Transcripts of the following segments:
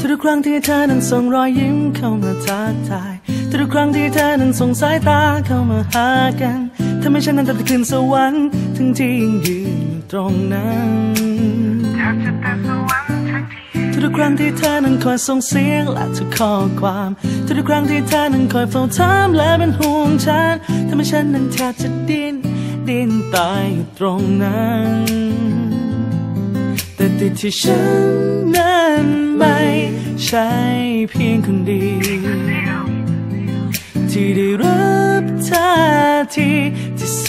ทุกครั้งที่เธอนั้นส่งรอยยิ้มเข้ามาทักทายทุกครั้งที่เธอนั้นส่งสายตาเข้ามาหากันทำให้ฉันนั้นตัดคืนสวรรค์ทั้งที่ยังยืนอยู่ตรงนั้นทุกครั้งที่เธอนั้นคอยส่งเสียงและทุกข้อความทุกครั้งที่เธอนั้นคอยเฝ้าถามและเป็นห่วงฉันทำให้ฉันนั้นแทบจะดิ้นดิ้นตายอยู่ตรงนั้นแต่ติดที่ฉันนั้น ใช่เพียงคนเดียวที่ได้รับท่าทีที่แส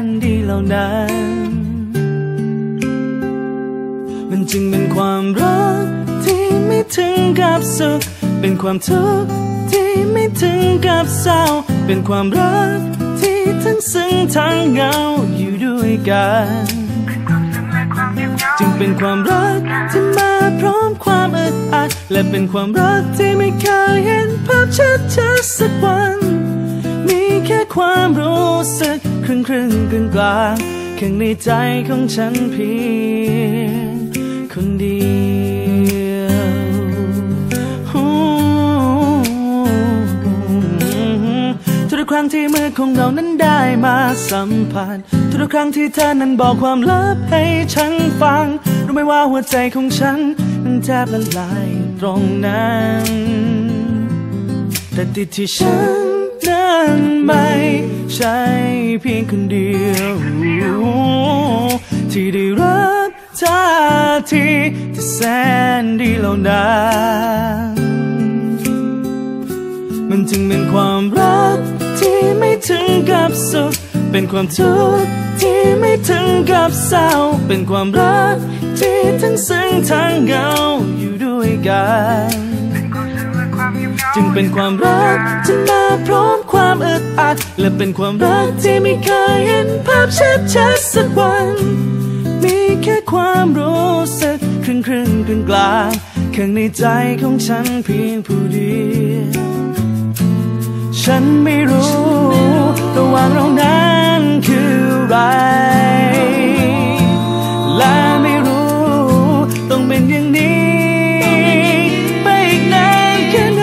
นดีเหล่านั้น มันจึงเป็นความรักที่ไม่ถึงกับสุข เป็นความทุกข์ที่ไม่ถึงกับเศร้า เป็นความรักที่ทั้งซึ้งทั้งเหงาอยู่ด้วยกัน จึงเป็นความรักที่ อึดอัดและเป็นความรักที่ไม่เคยเห็นภาพชัดชัดสักวัน มีแค่ความรู้สึกครึ่งครึ่งกลางกลางข้างในใจของฉันเพียงคนเดียว อของเรานั้นได้มาสัมผัสทุกครั้งที่เธอนั้นบอกความลับให้ฉันฟัง รู้ไหมว่าหัวใจของฉันนั้นแทบละลายตรงนั้นแต่ติดที่ฉันนั้นไม่ใช่เพียงคนเดียว ที่ได้รับท่าทีที่แสนดีเหล่านั้นมันจึงเป็นความรัก ถึงกับสุขเป็นความทุกข์ที่ไม่ถึงกับเศร้า เป็นความรักที่ทั้งซึ้งทั้งเหงาอยู่ด้วยกันจึงเป็นความรักที่มาพร้อมความอึดอัด และเป็นความรักที่ไม่เคยเห็นภาพชัดชัดสักวัน มีแค่ความรู้สึกครึ่งครึ่งกลางกลางข้างในใจของฉันเพียงผู้เดียวฉันไม่รู้ ระหว่างเรานั้นคือไร และไม่รู้ต้องเป็นอย่างนี้ ไปอีกนานแค่ไหน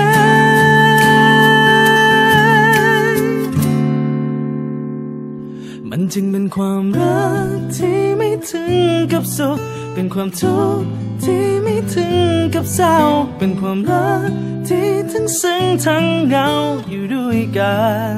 มันจึงเป็นความรักที่ไม่ถึงกับสุข เป็นความทุกข์ที่ไม่ถึงกับเศร้า เป็นความรักที่ทั้งซึ้งทั้งเหงาอยู่ด้วยกัน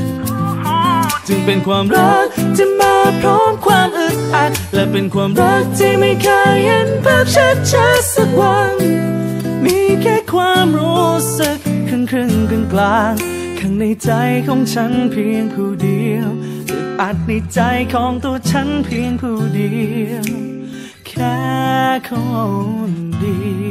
จึงเป็นความรักที่มาพร้อมความอึดอัด และเป็นความรักที่ไม่เคยเห็นภาพชัดชัดสักวัน มีแค่ความรู้สึกครึ่งครึ่งกลางกลางข้างในใจของฉันเพียงผู้เดียวอึดอัดในใจของตัวฉันเพียงผู้เดียว แค่คนเดียว